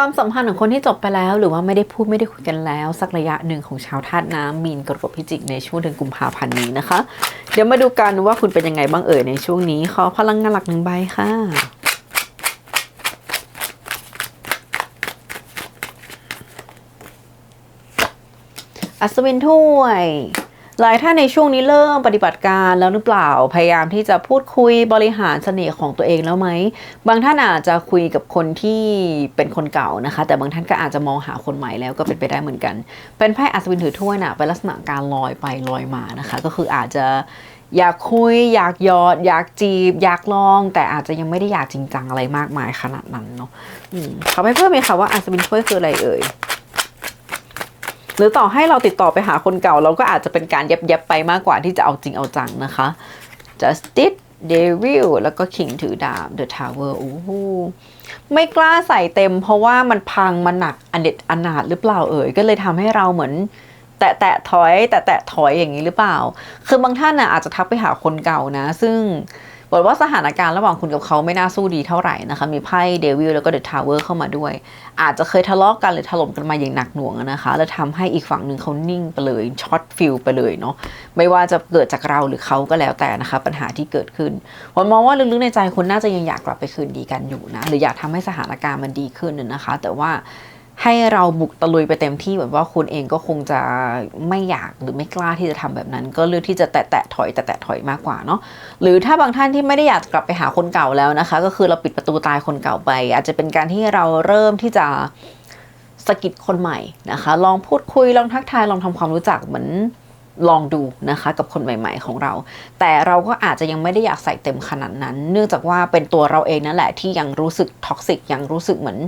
ความสัมพันธ์ของคนที่จบไปแล้ว หรือว่าไม่ได้พูดไม่ได้คุยกันแล้ว สักระยะหนึ่งของชาวธาตุน้ำมีนกรกฎพิจิกในช่วงเดือนกุมภาพันธ์นี้นะคะ เดี๋ยวมาดูกันว่าคุณเป็นยังไงบ้างเอ่ยในช่วงนี้ ขอพลังงานหลักหนึ่งใบค่ะอัศวินถ้วย หลายท่านในช่วงนี้เริ่มปฏิบัติการแล้วหรือเปล่า พยายามที่จะพูดคุยบริหารเสน่ห์ของตัวเองแล้วไหม บางท่านอาจจะคุยกับคนที่เป็นคนเก่านะคะ แต่บางท่านก็อาจจะมองหาคนใหม่แล้วก็เป็นไปได้เหมือนกัน เป็นไพ่อัศวินถือถ้วยน่ะเป็นลักษณะการลอยไปลอยมานะคะ ก็คืออาจจะอยากคุย อยากยอด อยากจีบ อยากลอง แต่อาจจะยังไม่ได้อยากจริงจังอะไรมากมายขนาดนั้นเนาะอืมขอไปเพิ่มไหมคะว่าอัศวินถ้วยคืออะไรเอ่ย หรือต่อให้เราติดต่อไปหาคนเก่า เราก็อาจจะเป็นการเย็บๆไปมากกว่าที่จะเอาจริงเอาจังนะคะ Justice Devil แล้วก็ King ถือดาบ The Tower โอ้โหไม่กล้าใส่เต็ม เพราะว่ามันพังมันหนักอันเด็ดอนาถหรือเปล่าเอ่ยก็เลยทำให้เราเหมือนแตะแตะถอย แตะแตะถอยอย่างนี้หรือเปล่า คือบางท่านนะอาจจะทักไปหาคนเก่านะ ซึ่ง บอกว่าสถานการณ์ระหว่างคุณกับเขาไม่น่าสู้ดีเท่าไหร่นะคะ มีไพ่เดวิลแล้วก็เดอะทาวเวอร์เข้ามาด้วย อาจจะเคยทะเลาะกันหรือถล่มกันมาอย่างหนักหน่วงนะคะ แล้วทำให้อีกฝั่งหนึ่งเขานิ่งไปเลยช็อตฟิลไปเลยเนาะไม่ว่าจะเกิดจากเราหรือเขาก็แล้วแต่นะคะ ปัญหาที่เกิดขึ้นผมมองว่าลึกๆในใจคุณน่าจะยังอยากกลับไปคืนดีกันอยู่นะหรืออยากทำให้สถานการณ์มันดีขึ้นนนะคะ แต่ว่า ให้เราบุกตะลุยไปเต็มที่แบบว่าคุณเองก็คงจะไม่อยากหรือไม่กล้าที่จะทำแบบนั้น ก็เลือกที่จะแตะแตะถอยแตะแตะถอยมากกว่าเนาะหรือถ้าบางท่านที่ไม่ได้อยากกลับไปหาคนเก่าแล้วนะคะ ก็คือเราปิดประตูตายคนเก่าไป อาจจะเป็นการที่เราเริ่มที่จะสะกิดคนใหม่นะคะ ลองพูดคุยลองทักทายลองทำความรู้จักเหมือนลองดูนะคะกับคนใหม่ ๆ ของเรา แต่เราก็อาจจะยังไม่ได้อยากใส่เต็มขนาดนั้น เนื่องจากว่าเป็นตัวเราเองนั่นแหละที่ยังรู้สึกท็อกซิกยังรู้สึกเหมือน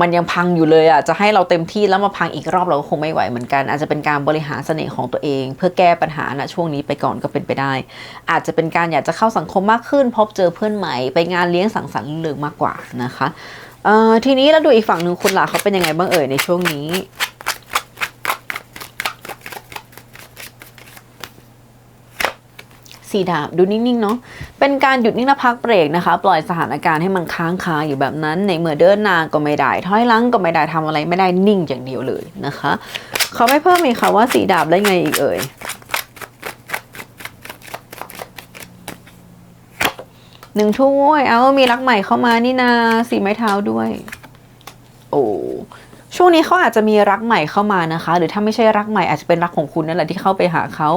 มันยังพังอยู่เลยอะจะให้เราเต็มที่แล้วมาพังอีกรอบเราก็คงไม่ไหวเหมือนกัน อาจจะเป็นการบริหารเสน่ห์ของตัวเอง เพื่อแก้ปัญหาณช่วงนี้ไปก่อนก็เป็นไปได้ อาจจะเป็นการอยากจะเข้าสังคมมากขึ้น พบเจอเพื่อนใหม่ไปงานเลี้ยงสังสรรค์เลืองมากกว่านะคะทีนี้เราดูอีกฝั่งหนึ่งคุณล่ะเขาเป็นยังไงบ้างเอ่ยในช่วงนี้ สีดาบดูนิ่งๆเนาะเป็นการหยุดนิ่งและพักเบรกนะคะ ปล่อยสถานการณ์ให้มันค้างคาอยู่แบบนั้น ในเมื่อเดินน้าก็ไม่ได้ถอยหลังก็ไม่ได้ทำอะไรไม่ได้นิ่งอย่างเดียวเลยนะคะเขาไม่เพิ่มอีกค่ะว่าสีดาบได้ไงอีกเอ่ยหนึ่งถ้วย เอามีรักใหม่เข้ามานี่นาสีไม้เท้าด้วย โอ้ ช่วงนี้เขาอาจจะมีรักใหม่เข้ามานะคะ หรือถ้าไม่ใช่รักใหม่อาจจะเป็นรักของคุณนั่นแหละที่เข้าไปหาเขา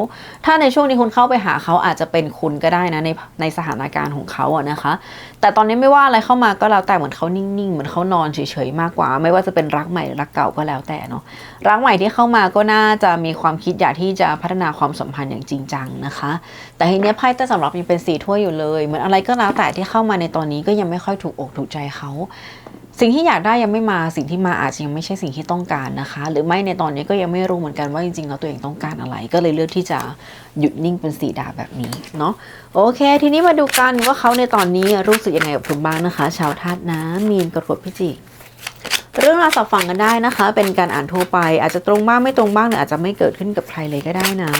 ถ้าในช่วงนี้คุณเข้าไปหาเขาอาจจะเป็นคุณก็ได้นะในในสถานการณ์ของเขาอะนะคะ แต่ตอนนี้ไม่ว่าอะไรเข้ามาก็แล้วแต่เหมือนเขานิ่งๆเหมือนเขานอนเฉยๆมากกว่า ไม่ว่าจะเป็นรักใหม่หรือรักเก่าก็แล้วแต่เนาะรักใหม่ที่เข้ามาก็น่าจะมีความคิดอยากที่จะพัฒนาความสัมพันธ์อย่างจริงจังนะคะ แต่ทีเนี้ยไพ่ใต้สำรับยังเป็นสีถ้วยอยู่เลย เหมือนอะไรก็แล้วแต่ที่เข้ามาในตอนนี้ก็ยังไม่ค่อยถูกอกถูกใจเขา สิ่งที่อยากได้ยังไม่มาสิ่งที่มาอาจจะยังไม่ใช่สิ่งที่ต้องการนะคะ หรือไม่ในตอนนี้ก็ยังไม่รู้เหมือนกันว่าจริงๆแล้วตัวเองต้องการอะไร ก็เลยเลือกที่จะหยุดนิ่งเป็นสีดาแบบนี้เนาะโอเค ทีนี้มาดูกันว่าเขาในตอนนี้รู้สึกยังไงกับคุณบ้างนะคะ ชาวธาตุน้ำมีนกรกฎพิจิกเรื่องราวสับฟังกันได้นะคะ เป็นการอ่านทั่วไป อาจจะตรงบ้างไม่ตรงบ้างหรืออาจจะไม่เกิดขึ้นกับใครเลยก็ได้นะ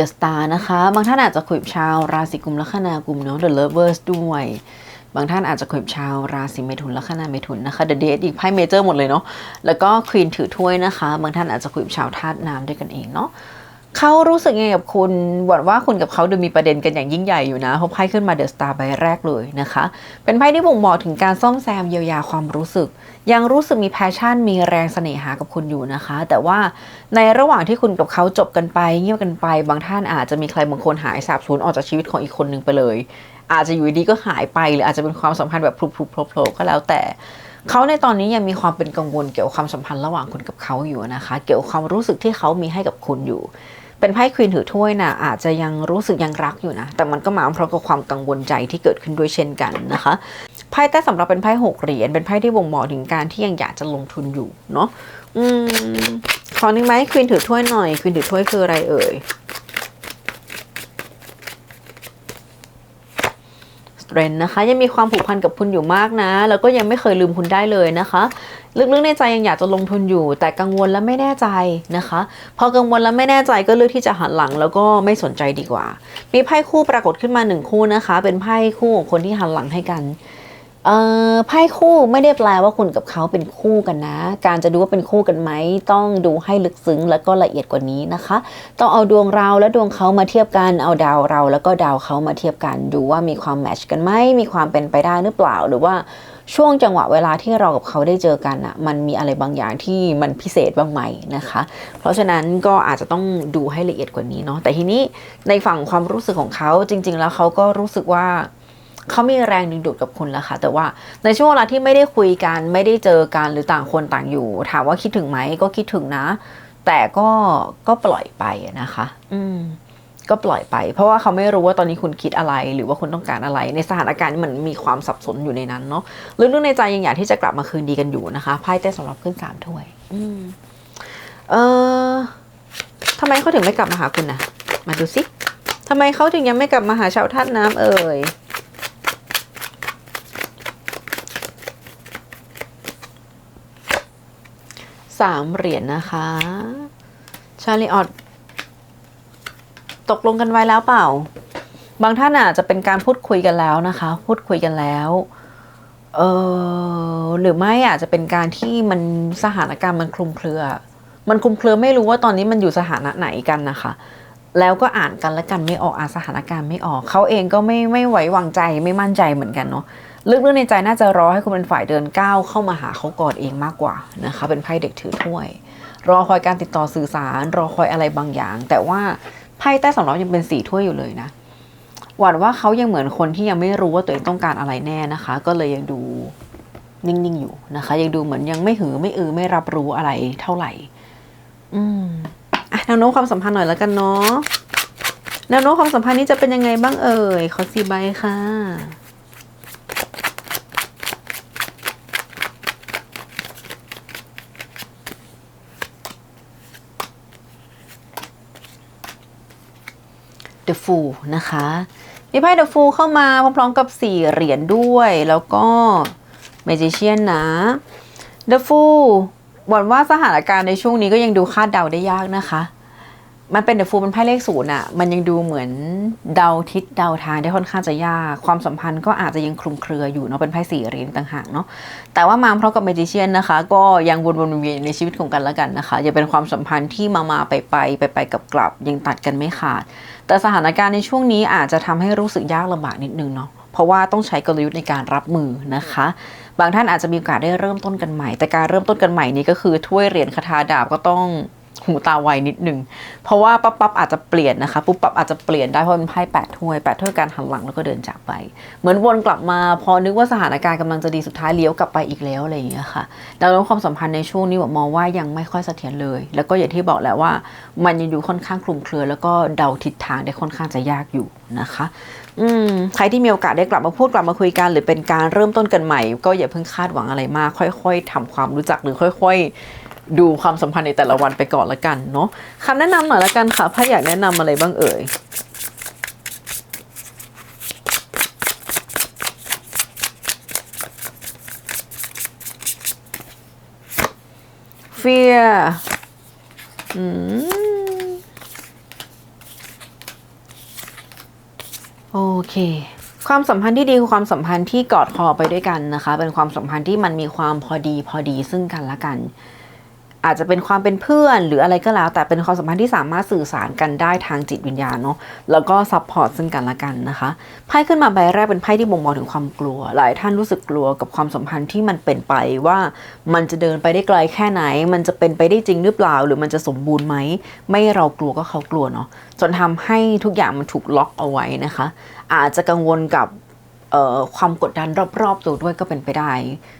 เดอะสตานะคะ บางท่านอาจจะคุยกับชาวราศีกุมลัคนากุมเนาะ The Lovers ด้วย บางท่านอาจจะคุยกับชาวราศีเมถุนลัคนาเมถุนนะคะ The Date อีกไพ่เมเจอร์หมดเลยเนาะ แล้วก็ควีนถือถ้วยนะคะ บางท่านอาจจะคุยกับชาวธาตุน้ำด้วยกันเองเนาะ เขารู้สึกไงกับคุณหวัดว่าคุณกับเขาดูมีประเด็นกันอย่างยิ่งใหญ่อยู่นะเพราะไพ่ขึ้นมาเดอะสตาร์ใบแรกเลยนะคะ เป็นไพ่ที่บ่งบอกถึงการซ่อมแซมเยียวยาความรู้สึก ยังรู้สึกมีแพชชั่น มีแรงเสน่หากับคุณอยู่นะคะ แต่ว่าในระหว่างที่คุณกับเขาจบกันไป เงียบกันไป บางท่านอาจจะมีใครบางคนหายสาบสูญออกจากชีวิตของอีกคนนึงไปเลย อาจจะอยู่ดีก็หายไปหรืออาจจะเป็นความสัมพันธ์แบบพลุบๆโผล่ๆก็แล้วแต่เขาในตอนนี้ยังมีความเป็นกังวลเกี่ยวกับความสัมพันธ์ระหว่างคุณกับเขาอยู่นะคะ เกี่ยวกับความรู้สึกที่เขามีให้กับคุณอยู่ เป็นไพ่ควีนถือถ้วยนะอาจจะยังรู้สึกยังรักอยู่นะ แต่มันก็มาพร้อมกับความกังวลใจที่เกิดขึ้นด้วยเช่นกันนะคะไพ่แต่สำหรับเป็นไพ่หกเหรียญเป็นไพ่ที่บ่งบอกถึงการที่ยังอยากจะลงทุนอยู่เนาะอืมขอหนึ่งไหมควีนถือถ้วยหน่อยควีนถือถ้วยคืออะไรเอ่ย เรนนะคะ ยังมีความผูกพันกับคุณอยู่มากนะ แล้วก็ยังไม่เคยลืมคุณได้เลยนะคะ ลึกๆในใจยังอยากจะลงทุนอยู่ แต่กังวลและไม่แน่ใจนะคะ พอกังวลและไม่แน่ใจก็เลือกที่จะหันหลัง แล้วก็ไม่สนใจดีกว่า มีไพ่คู่ปรากฏขึ้นมาหนึ่งคู่นะคะ เป็นไพ่คู่ของคนที่หันหลังให้กัน ไพ่คู่ไม่ได้แปลว่าคุณกับเขาเป็นคู่กันนะ การจะดูว่าเป็นคู่กันไหมต้องดูให้ลึกซึ้งแล้วก็ละเอียดกว่านี้นะคะ ต้องเอาดวงเราและดวงเขามาเทียบกัน เอาดาวเรา แล้วก็ดาวเขามาเทียบกัน ดูว่ามีความแมชกันไหมมีความเป็นไปได้หรือเปล่า หรือว่าช่วงจังหวะเวลาที่เรากับเขาได้เจอกันอะมันมีอะไรบางอย่างที่มันพิเศษบ้างไหมนะคะ เพราะฉะนั้นก็อาจจะต้องดูให้ละเอียดกว่านี้เนาะแต่ทีนี้ในฝั่งความรู้สึกของเขาจริง ๆ แล้วเขาก็รู้สึกว่า เขามีแรงดึงดูดกับคุณแล้วค่ะ แต่ว่าในช่วงเวลาที่ไม่ได้คุยกันไม่ได้เจอกันหรือต่างคนต่างอยู่ ถามว่าคิดถึงไหมก็คิดถึงนะ แต่ก็ก็ปล่อยไปนะคะ อืมก็ปล่อยไป เพราะว่าเขาไม่รู้ว่าตอนนี้คุณคิดอะไร หรือว่าคุณต้องการอะไร ในสถานการณ์มันมีความสับสนอยู่ในนั้นเนาะลึกๆในใจยังอยากที่จะกลับมาคืนดีกันอยู่นะคะไพ่เต้สำหรับขึ้นสามถ้วย อืมเออทำไมเขาถึงไม่กลับมาหาคุณนะมาดูสิทำไมเขาถึงยังไม่กลับมาหาชาวท่าตุน้ำเอ่ย สามเหรียญนะคะ ชาลีออดตกลงกันไว้แล้วเปล่า บางท่านอาจจะเป็นการพูดคุยกันแล้วนะคะ พูดคุยกันแล้ว เออหรือไม่อาจจะเป็นการที่มันสถานการณ์มันคลุมเครือ มันคลุมเครือไม่รู้ว่าตอนนี้มันอยู่สถานะไหนกันนะคะแล้วก็อ่านกันและกันไม่ออกอ่านสถานการณ์ไม่ออก เขาเองก็ไม่ไม่ไว้วางใจไม่มั่นใจเหมือนกันเนาะ ลึกๆในใจน่าจะรอให้คุณเป็นฝ่ายเดินก้าวเข้ามาหาเขาก่อนเองมากกว่านะคะเป็นไพ่เด็กถือถ้วย รอคอยการติดต่อสื่อสาร รอคอยอะไรบางอย่าง แต่ว่าไพ่ใต้สำรับยังเป็นสีถ้วยอยู่เลยนะหวั่นว่าเขายังเหมือนคนที่ยังไม่รู้ว่าตัวเองต้องการอะไรแน่นะคะ ก็เลยยังดูนิ่งๆอยู่นะคะ ยังดูเหมือนยังไม่หือไม่อือไม่รับรู้อะไรเท่าไหร่ อืมอะแนวโน้มความสัมพันธ์หน่อยแล้วกันเนาะแนวโน้มความสัมพันธ์นี้จะเป็นยังไงบ้างเอ่ยขอสี่ใบค่ะ The Fool นะคะ มีไพ่ The Fool เข้ามาพร้อมๆกับ 4 เหรียญด้วย แล้วก็ Magician นะ The Fool หวังว่าสถานการณ์ในช่วงนี้ก็ยังดูคาดเดาได้ยากนะคะ มันเป็น The Fool เป็นไพ่เลขศูนย์อะมันยังดูเหมือนเดาทิศเดาทางได้ค่อนข้างจะยาก ความสัมพันธ์ก็อาจจะยังคลุมเครืออยู่เนาะ เป็นไพ่สี่เหรียญต่างหากเนาะ แต่ว่ามาพร้อมกับ Magician นนะคะ ก็ยังวนๆเวียนในชีวิตของกันและกันนะคะอย่าเป็นความสัมพันธ์ที่มามาไปไปไปไปกับกลับๆยังตัดกันไม่ขาด แต่สถานการณ์ในช่วงนี้อาจจะทำให้รู้สึกยากลำบากนิดนึงเนาะเพราะว่าต้องใช้กลยุทธ์ในการรับมือนะคะ บางท่านอาจจะมีโอกาสได้เริ่มต้นกันใหม่ แต่การเริ่มต้นกันใหม่นี้ก็คือถ้วยเหรียญคาถาดาบก็ต้อง หูตาไวนิดนึง เพราะว่าปั๊บปั๊บอาจจะเปลี่ยนนะคะ ปุ๊บปั๊บอาจจะเปลี่ยนได้เพราะเป็นไพ่แปดถ้วยแปดถ้วยการหันหลังแล้วก็เดินจากไป เหมือนวนกลับมา พอนึกว่าสถานการณ์กำลังจะดีสุดท้ายเลี้ยวกลับไปอีกแล้วอะไรอย่างเงี้ยค่ะดังนั้นความสัมพันธ์ในช่วงนี้ผมมองว่ายังไม่ค่อยเสถียรเลย แล้วก็อย่างที่บอกแหละว่า มันยังอยู่ค่อนข้างคลุมเครือ แล้วก็เดาทิศทางได้ค่อนข้างจะยากอยู่นะคะอืมใครที่มีโอกาสได้กลับมาพูดกลับมาคุยกัน หรือเป็นการเริ่มต้นกันใหม่ ก็อย่าเพิ่งคาดหวังอะไรมาก ค่อย ๆทำความรู้จักหรือค่อย ๆ ดูความสัมพันธ์ในแต่ละวันไปก่อนละกันเนาะคำแนะนำหน่อยละกันค่ะพ่ออยากแนะนำอะไรบ้างเอ่ย fear อืมโอเคความสัมพันธ์ที่ดีคือความสัมพันธ์ที่กอดคอไปด้วยกันนะคะ เป็นความสัมพันธ์ที่มันมีความพอดีพอดีซึ่งกันและกัน อาจจะเป็นความเป็นเพื่อนหรืออะไรก็แล้ว แต่เป็นความสัมพันธ์ที่สามารถสื่อสารกันได้ทางจิตวิญญาณเนาะแล้วก็ซัพพอร์ตซึ่งกันและกันนะคะไพ่ขึ้นมาใบแรกเป็นไพ่ที่บ่งบอกถึงความกลัว หลายท่านรู้สึกกลัวกับความสัมพันธ์ที่มันเป็นไปว่ามันจะเดินไปได้ไกลแค่ไหน มันจะเป็นไปได้จริงหรือเปล่า หรือมันจะสมบูรณ์ไหมไม่เรากลัวก็เขากลัวเนาะจนทำให้ทุกอย่างมันถูกล็อกเอาไว้นะคะ อาจจะกังวลกับ ความกดดันรอบๆตัวด้วยก็เป็นไปได้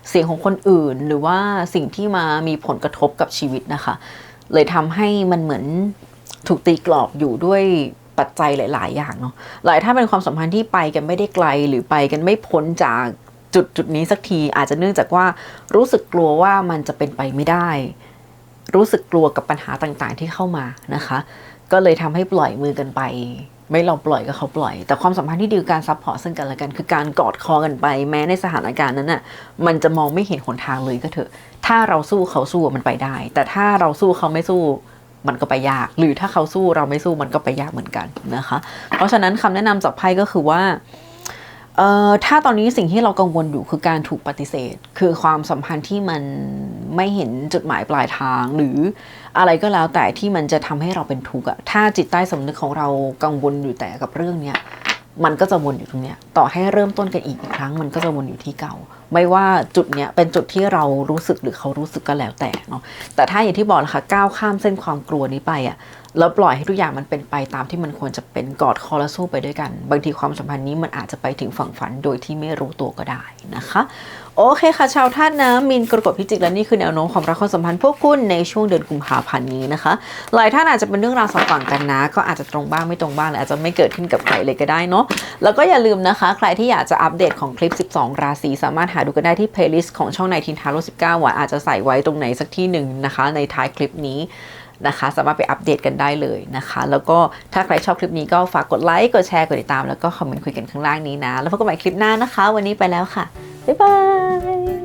เสียงของคนอื่นหรือว่าสิ่งที่มามีผลกระทบกับชีวิตนะคะ เลยทำให้มันเหมือนถูกตีกรอบอยู่ด้วยปัจจัยหลาย ๆ อย่างเนาะหลายถ้าเป็นความสัมพันธ์ที่ไปกันไม่ได้ไกลหรือไปกันไม่พ้นจากจุดจุดนี้สักทีอาจจะเนื่องจากว่ารู้สึกกลัวว่ามันจะเป็นไปไม่ได้ รู้สึกกลัวกับปัญหาต่างๆที่เข้ามานะคะ ก็เลยทำให้ปล่อยมือกันไป ไม่เราปล่อยก็เขาปล่อย แต่ความสัมพันธ์ที่ดีคือการซัพพอร์ตซึ่งกันและกันคือการกอดคอกันไป แม้ในสถานการณ์นั้นน่ะมันจะมองไม่เห็นหนทางเลยก็เถอะ ถ้าเราสู้เขาสู้มันไปได้ แต่ถ้าเราสู้เขาไม่สู้มันก็ไปยาก หรือถ้าเขาสู้เราไม่สู้มันก็ไปยากเหมือนกันนะคะ เพราะฉะนั้นคำแนะนำจากไพ่ก็คือว่า เอ่อถ้าตอนนี้สิ่งที่เรากังวลอยู่คือการถูกปฏิเสธ คือความสัมพันธ์ที่มันไม่เห็นจุดหมายปลายทาง หรืออะไรก็แล้วแต่ที่มันจะทำให้เราเป็นทุกข์อะถ้าจิตใต้สำนึกของเรากังวลอยู่แต่กับเรื่องเนี้ยมันก็จะวนอยู่ตรงเนี้ยต่อให้เริ่มต้นกันอีกอีกครั้ง มันก็จะวนอยู่ที่เก่า ไม่ว่าจุดเนี้ยเป็นจุดที่เรารู้สึกหรือเขารู้สึกก็แล้วแต่เนาะแต่ถ้าอย่างที่บอกนะคะก้าวข้ามเส้นความกลัวนี้ไปอะ แล้วปล่อยให้ทุกอย่างมันเป็นไปตามที่มันควรจะเป็นกอดคอและสู้ไปด้วยกัน บางทีความสัมพันธ์นี้มันอาจจะไปถึงฝั่งฝันโดยที่ไม่รู้ตัวก็ได้นะคะ โอเคค่ะ ชาวท่านนะมินกรกฎพิจิกและนี่คือแนวโน้มความรักความสัมพันธ์พวกคุณในช่วงเดือนกุมภาพันธ์นี้นะคะ หลายท่านอาจจะเป็นเรื่องราวสองฝั่งกันนะ ก็อาจจะตรงบ้างไม่ตรงบ้างหรืออาจจะไม่เกิดขึ้นกับใครเลยก็ได้เนาะแล้วก็อย่าลืมนะคะ ใครที่อยากจะอัปเดตของคลิป 12 ราศีสามารถหาดูกันได้ที่ playlist ของช่องในทินทาโร่19ว่าอาจจะใส่ไว้ตรงไหนสักที่หนึ่งนะคะ ในท้ายคลิปนี้ นะคะ สามารถไปอัปเดตกันได้เลยนะคะ แล้วก็ถ้าใครชอบคลิปนี้ก็ฝากกดไลค์ กดแชร์ กดติดตาม แล้วก็คอมเมนต์คุยกันข้างล่างนี้นะ แล้วพบกันใหม่คลิปหน้านะคะ วันนี้ไปแล้วค่ะ บ๊ายบาย